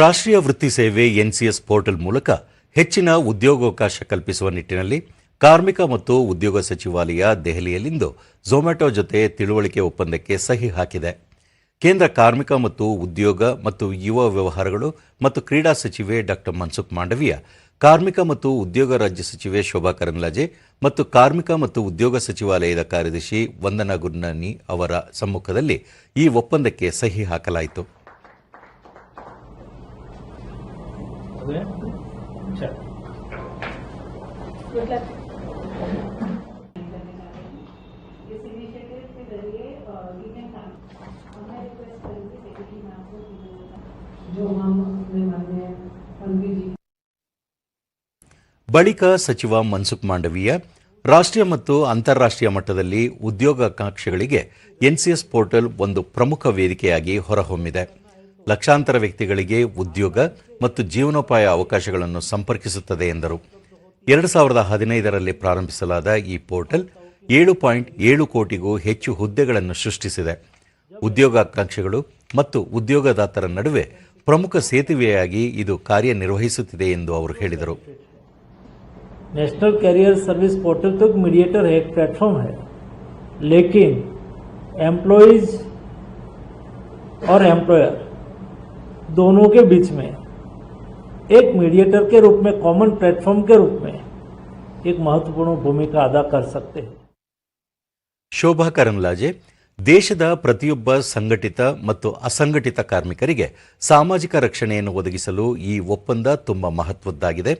ರಾಷ್ಟ್ರೀಯ ವೃತ್ತಿ ಸೇವೆ ಎನ್ಸಿಎಸ್ ಪೋರ್ಟಲ್ ಮೂಲಕ ಹೆಚ್ಚಿನ ಉದ್ಯೋಗಾವಕಾಶ ಕಲ್ಪಿಸುವ ನಿಟ್ಟಿನಲ್ಲಿ ಕಾರ್ಮಿಕ ಮತ್ತು ಉದ್ಯೋಗ ಸಚಿವಾಲಯ ದೆಹಲಿಯಲ್ಲಿಂದು ಝೊಮ್ಯಾಟೊ ಜೊತೆ ತಿಳುವಳಿಕೆ ಒಪ್ಪಂದಕ್ಕೆ ಸಹಿ ಹಾಕಿದೆ. ಕೇಂದ್ರ ಕಾರ್ಮಿಕ ಮತ್ತು ಉದ್ಯೋಗ ಮತ್ತು ಯುವ ವ್ಯವಹಾರಗಳು ಮತ್ತು ಕ್ರೀಡಾ ಸಚಿವೆ ಡಾ ಮನ್ಸುಖ್ ಮಾಂಡವಿಯಾ, ಕಾರ್ಮಿಕ ಮತ್ತು ಉದ್ಯೋಗ ರಾಜ್ಯ ಸಚಿವೆ ಶೋಭಾ ಕರಂದ್ಲಾಜೆ ಮತ್ತು ಕಾರ್ಮಿಕ ಮತ್ತು ಉದ್ಯೋಗ ಸಚಿವಾಲಯದ ಕಾರ್ಯದರ್ಶಿ ವಂದನಾ ಗುರ್ನಾನಿ ಅವರ ಸಮ್ಮುಖದಲ್ಲಿ ಈ ಒಪ್ಪಂದಕ್ಕೆ ಸಹಿ ಹಾಕಲಾಯಿತು. Okay? ಬಳಿಕ ಸಚಿವ ಮನ್ಸುಖ್ ಮಾಂಡವೀಯ ರಾಷ್ಟ್ರೀಯ ಮತ್ತು ಅಂತಾರಾಷ್ಟ್ರೀಯ ಮಟ್ಟದಲ್ಲಿ ಉದ್ಯೋಗಾಕಾಂಕ್ಷಿಗಳಿಗೆ ಎನ್ಸಿಎಸ್ ಪೋರ್ಟಲ್ ಒಂದು ಪ್ರಮುಖ ವೇದಿಕೆಯಾಗಿ ಹೊರಹೊಮ್ಮಿದೆ ಲಕ್ಷಾಂತರ ವ್ಯಕ್ತಿಗಳಿಗೆ ಉದ್ಯೋಗ ಮತ್ತು ಜೀವನೋಪಾಯ ಅವಕಾಶಗಳನ್ನು ಸಂಪರ್ಕಿಸುತ್ತದೆ ಎಂದರು ಎರಡು ಸಾವಿರದ ಹದಿನೈದರಲ್ಲಿ ಪ್ರಾರಂಭಿಸಲಾದ ಈ ಪೋರ್ಟಲ್ ಏಳು ಪಾಯಿಂಟ್ ಏಳು ಕೋಟಿಗೂ ಹೆಚ್ಚು ಹುದ್ದೆಗಳನ್ನು ಸೃಷ್ಟಿಸಿದೆ ಉದ್ಯೋಗಾಕಾಂಕ್ಷಿಗಳು ಮತ್ತು ಉದ್ಯೋಗದಾತರ ನಡುವೆ ಪ್ರಮುಖ ಸೇತುವೆಯಾಗಿ ಇದು ಕಾರ್ಯನಿರ್ವಹಿಸುತ್ತಿದೆ ಎಂದು ಅವರು ಹೇಳಿದರು नेशनल कैरियर सर्विस पोर्टल तो एक मीडिएटर है एक प्लेटफॉर्म है लेकिन एम्प्लॉयज और एम्प्लॉयर दोनों के बीच में एक मीडिएटर के रूप में कॉमन प्लेटफॉर्म के रूप में एक महत्वपूर्ण भूमिका अदा कर सकते हैं ಶೋಭಾ ಕರಂದ್ಲಾಜೆ ದೇಶದ ಪ್ರತಿಯೊಬ್ಬ ಸಂಘಟಿತ ಮತ್ತು ಅಸಂಘಟಿತ ಕಾರ್ಮಿಕರಿಗೆ ಸಾಮಾಜಿಕ ರಕ್ಷಣೆಯನ್ನು ಒದಗಿಸಲು ಈ ಒಪ್ಪಂದ ತುಂಬ ಮಹತ್ವದ್ದಾಗಿದೆ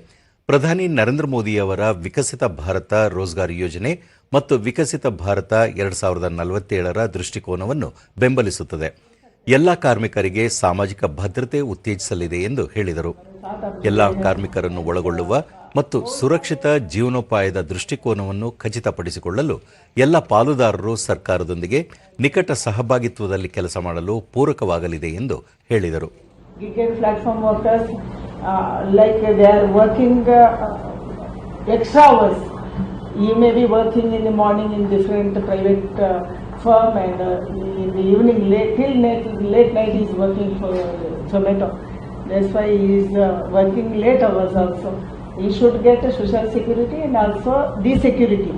ಪ್ರಧಾನಿ ನರೇಂದ್ರ ಮೋದಿಯವರ ವಿಕಸಿತ ಭಾರತ ರೋಜ್ಗಾರ್ ಯೋಜನೆ ಮತ್ತು ವಿಕಸಿತ ಭಾರತ ಎರಡು ಸಾವಿರದ ನಲವತ್ತೇಳರ ದೃಷ್ಟಿಕೋನವನ್ನು ಬೆಂಬಲಿಸುತ್ತದೆ ಎಲ್ಲ ಕಾರ್ಮಿಕರಿಗೆ ಸಾಮಾಜಿಕ ಭದ್ರತೆ ಉತ್ತೇಜಿಸಲಿದೆ ಎಂದು ಹೇಳಿದರು ಎಲ್ಲ ಕಾರ್ಮಿಕರನ್ನು ಒಳಗೊಳ್ಳುವ ಮತ್ತು ಸುರಕ್ಷಿತ ಜೀವನೋಪಾಯದ ದೃಷ್ಟಿಕೋನವನ್ನು ಖಚಿತಪಡಿಸಿಕೊಳ್ಳಲು ಎಲ್ಲ ಪಾಲುದಾರರು ಸರ್ಕಾರದೊಂದಿಗೆ ನಿಕಟ ಸಹಭಾಗಿತ್ವದಲ್ಲಿ ಕೆಲಸ ಮಾಡಲು ಪೂರಕವಾಗಲಿದೆ ಎಂದು ಹೇಳಿದರು ಈ uh, uh, extra hours. You may be working in the morning in different private uh, firm and uh, in the evening late till late, late night he is working for Zomato. That's why he is uh, working late hours also. He should get a social security and also the security.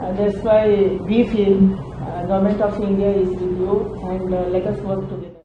Uh, that's why we feel uh, government of India is with you and uh, let us work together.